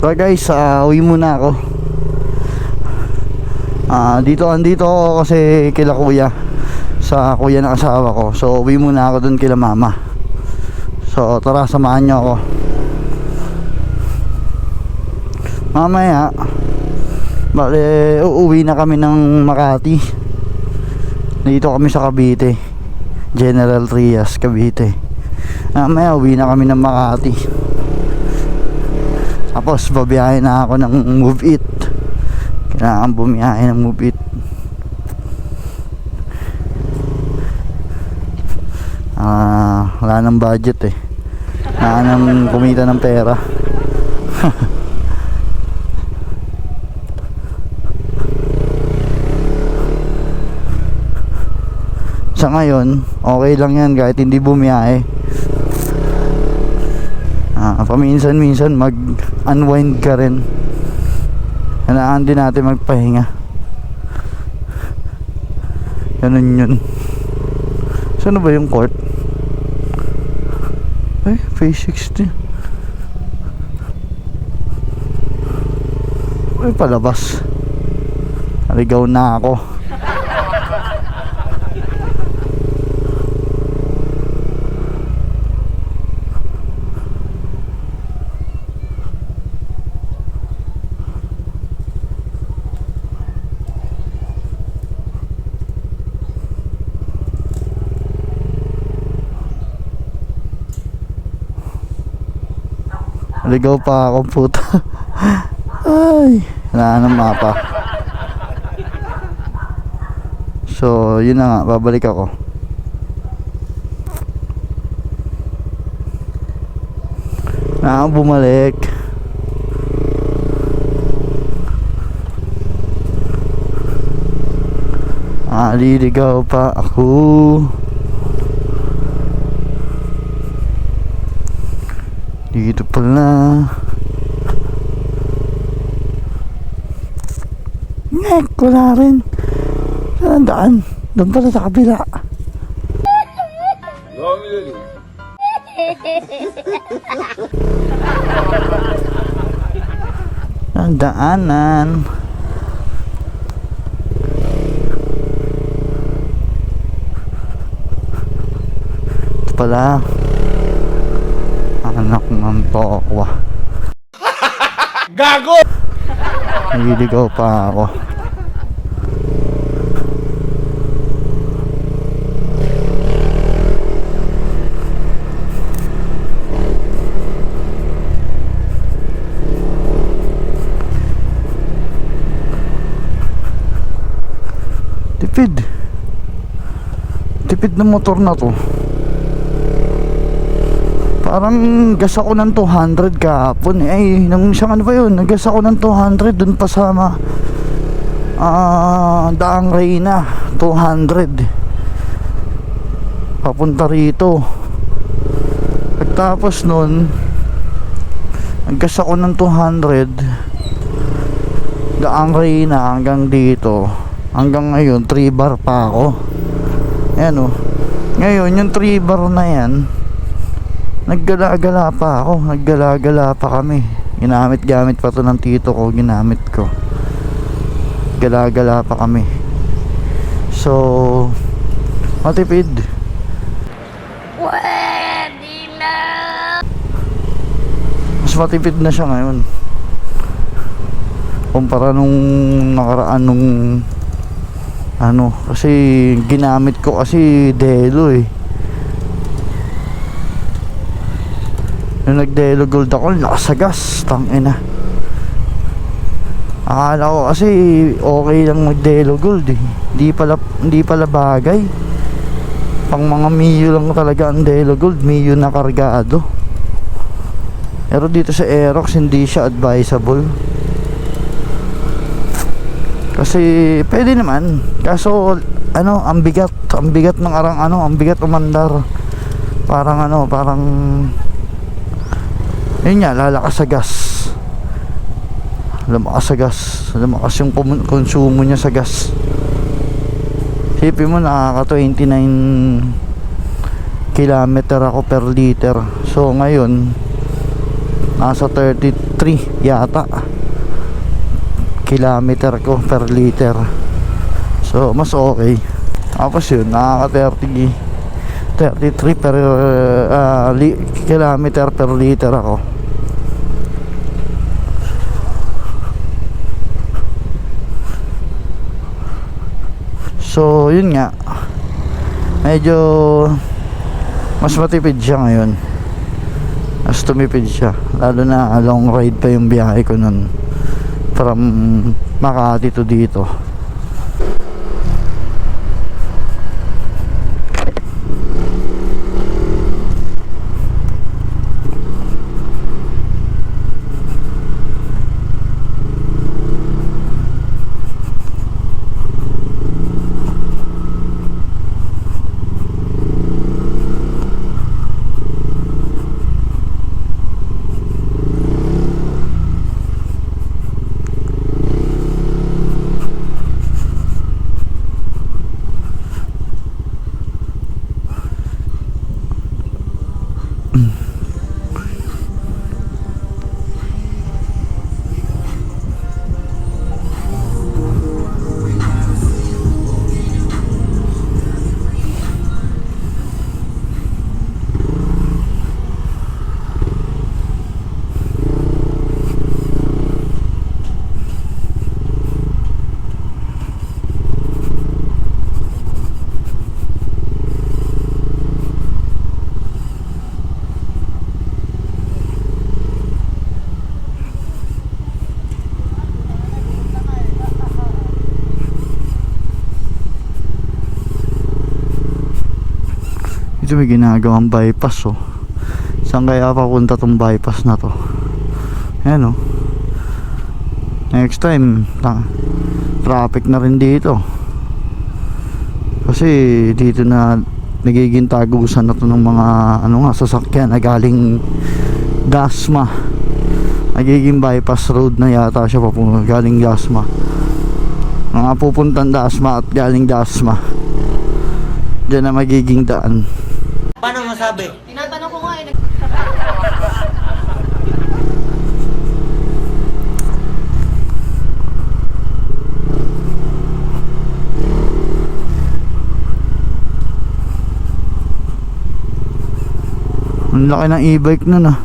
So guys, uh, uwi muna ako. Ah, dito andito ako kasi kila kuya sa kuya ng asawa ko. So uwi muna ako dun kila mama. So tara samahan niyo ako. Mamaya Bale, uuwi na kami ng Makati. Dito kami sa Cavite. General Trias, Cavite. Mamaya uwi na kami ng Makati. Tapos babiyahe na ako ng Move It. Kailangan bumiyahe ng Move It. Ah, wala nang budget eh. Wala nang kumita ng pera. Sa ngayon, okay lang yan kahit hindi bumiyahe. Ah, paminsan-minsan mag-unwind ka rin. Kailangan din natin magpahinga. Ganun yun. Saan ba yung court? Eh, phase 60. Ay, palabas. Aligaw na ako. Ligaw pa ako puta. Ay, wala nang mapa. So, yun na nga, babalik ako. Na bumalik. Ah, liligaw pa ako. Dito pala. Ngek, wala rin. Saan ang daan? Doon pala sa kabila. Ang daanan. Ito pala. Anak ng tokwa. Gago! Naliligaw pa ako. Tipid. Tipid ng motor na to. Parang gas ako ng 200 kahapon eh. Ay, nung isang ano ba yun? Nagas ako ng 200 dun pa sa ma... Ah, Daang Reyna. 200. Papunta rito. Pagtapos nun, naggas ako ng 200. Daang Reyna hanggang dito. Hanggang ngayon, 3 bar pa ako. Ayan o. Ngayon, yung 3 bar na yan, Naggala-gala pa ako, naggala-gala pa kami. Ginamit-gamit pa to ng tito ko, ginamit ko. Gala-gala pa kami. So, matipid. Pwede na! Mas matipid na siya ngayon. Kumpara nung nakaraan nung ano, kasi ginamit ko kasi delo eh. Nung nag-delo gold ako, lakas sa gas, tangina. Akala ko kasi okay lang mag-delo gold eh. Hindi pala, hindi pala bagay. Pang mga Mio lang talaga ang delo gold, Mio na kargado. Pero dito sa Aerox hindi siya advisable. Kasi pwede naman. Kaso ano, ang bigat, ang bigat ng arang ano, ang bigat umandar. Parang ano, parang yun nga, lalakas sa gas. Lumakas sa gas. Lumakas yung konsumo niya sa gas. Sipin mo, nakaka 29 kilometer ako per liter. So, ngayon, nasa 33 yata kilometer ko per liter so mas okay tapos yun nakaka 30 33 per uh, li, kilometer per liter ako so yun nga. Medyo mas matipid siya ngayon. Mas tumipid siya. Lalo na long ride pa yung biyahe ko nun. From Makati to dito Ito may ginagawang bypass oh. Saan kaya papunta tong bypass na to? Ayan oh. Next time, ta traffic na rin dito. Kasi dito na nagiging tagusan na to ng mga ano nga sasakyan na galing Dasma. Nagiging bypass road na yata siya papunta galing Dasma. Mga pupuntang Dasma at galing Dasma. Diyan na magiging daan. Paano masabi? Tinatanong ko nga eh. nag- Ang laki ng e-bike nun ah.